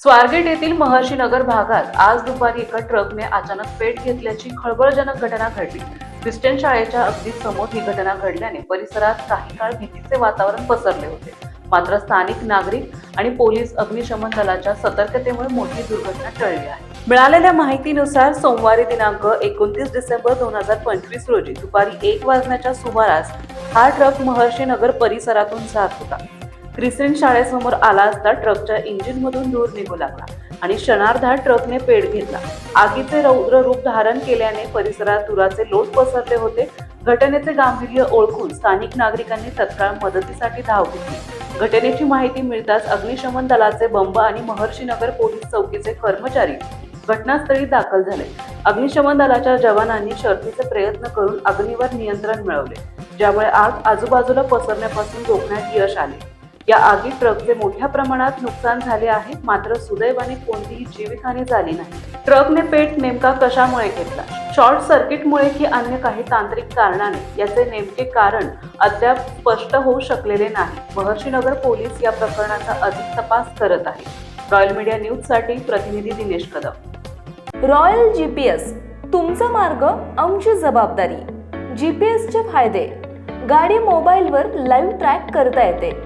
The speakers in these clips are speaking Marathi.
स्वारगेट येथील महर्षी नगर भागात आज दुपारी एका ट्रकने अचानक पेट घेतल्याची खळबळजनक घटना घडली. ख्रिस्टन शाळेच्या अगदी समोर ही घटना घडल्याने परिसरात काही काळ भीतीचे वातावरण पसरले होते. मात्र स्थानिक नागरिक आणि पोलीस अग्निशमन दलाच्या सतर्कतेमुळे मोठी दुर्घटना टळली आहे. मिळालेल्या माहितीनुसार सोमवारी दिनांक एकोणतीस डिसेंबर दोन हजार पंचवीस रोजी दुपारी एक वाजण्याच्या सुमारास हा ट्रक महर्षी नगर परिसरातून जात होता. क्रिसेंट शाळेसमोर आला असता ट्रकच्या इंजिनमधून धूर निघू लागला आणि क्षणार्धात ट्रकने पेट घेतला. आगीचे रौद्र रूप धारण केल्याने परिसरात धुराचे लोट पसरले होते. घटनेचे गांभीर्य ओळखून स्थानिक नागरिकांनी तत्काळ मदतीसाठी धाव घेतली. घटनेची माहिती मिळताच अग्निशमन दलाचे बंब आणि महर्षीनगर पोलीस चौकीचे कर्मचारी घटनास्थळी दाखल झाले. अग्निशमन दलाच्या जवानांनी शर्थीचे प्रयत्न करून अग्नीवर नियंत्रण मिळवले ज्यामुळे आग आजूबाजूला पसरण्यापासून रोखण्यात यश आले. या आगी ट्रकचे मोठ्या प्रमाणात नुकसान झाले आहे मात्र सुदैवाने कोणतीही जीवितहानी झाली नाही. ट्रकने पेट नेमका कशामुळे घेतला? शॉर्ट सर्किटमुळे की अन्य काही तांत्रिक कारणाने? याचे नेमके कारण अद्याप स्पष्ट होऊ शकलेले नाही. महर्षीनगर पोलीस या प्रकरणाचा अधिक तपास करत आहे. रॉयल मीडिया न्यूजसाठी प्रतिनिधी दिनेश कदम. रॉयल जीपीएस तुमचा मार्ग आमची जबाबदारी. जीपीएसचे फायदे. गाडी मोबाईलवर लाईव्ह ट्रॅक करता येते.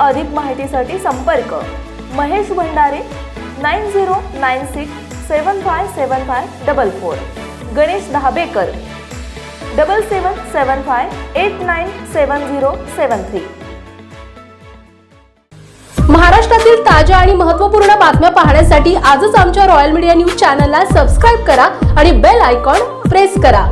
अधिक माहितीसाठी संपर्क. Mahesh Bhandare nine zero nine six seven five seven five double four. Ganesh Dahabekar double seven seven five eight nine seven zero seven three. महाराष्ट्रातील ताज्या आणि महत्त्वपूर्ण बातम्या पाहण्यासाठी आजच आमच्या रॉयल मीडिया न्यूज चॅनलला सबस्क्राईब करा आणि बेल आयकॉन प्रेस करा.